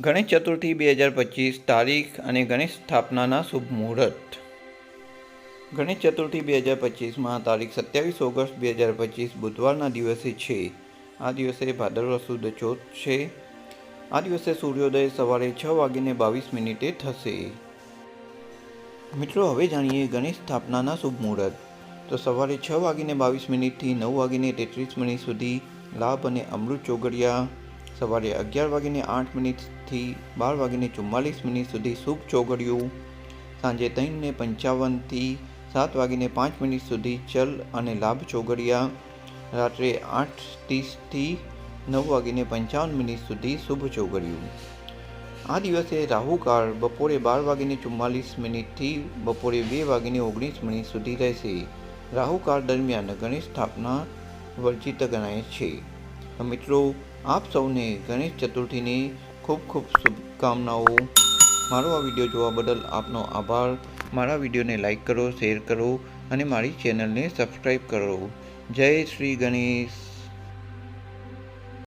ગણેશ ચતુર્થી બે હજાર પચીસ તારીખ અને ગણેશ સ્થાપનાના શુભ મુહૂર્ત. ગણેશ ચતુર્થી બે હજાર પચીસમાં તારીખ સત્યાવીસ ઓગસ્ટ બે હજાર પચીસ બુધવારના દિવસે છે. આ દિવસે ભાદરવા સુદ ચોથ છે. આ દિવસે સૂર્યોદય સવારે છ વાગીને બાવીસ મિનિટે થશે. મિત્રો, હવે જાણીએ ગણેશ સ્થાપનાના શુભ મુહૂર્ત. તો સવારે છ વાગીને બાવીસ મિનિટથી નવ વાગીને તેત્રીસ મિનિટ સુધી લાભ અને અમૃત ચોગડિયા સવારે અગિયાર વાગીને આઠ મિનિટથી બાર વાગીને ચુમ્માલીસ મિનિટ સુધી શુભ ચોગડિયું. સાંજે ત્રણને પંચાવનથી સાત વાગીને પાંચ મિનિટ સુધી ચલ અને લાભ ચોગડિયા. રાત્રે આઠ ત્રીસથી નવ વાગીને પંચાવન મિનિટ સુધી શુભ ચોગડિયું. આ દિવસે રાહુકાળ બપોરે બાર વાગીને ચુમ્માલીસ મિનિટથી બપોરે બે વાગીને ઓગણીસ મિનિટ સુધી રહેશે. રાહુકાળ દરમિયાન ગણેશ સ્થાપના વર્જિત ગણાય છે. મિત્રો, આપ સૌને ગણેશ ચતુર્થીની ખૂબ ખૂબ શુભકામનાઓ. મારો આ વીડિયો જોવા બદલ આપનો આભાર. મારા વિડીયોને લાઇક કરો, શેર કરો અને મારી ચેનલને સબસ્ક્રાઈબ કરો. જય શ્રી ગણેશ.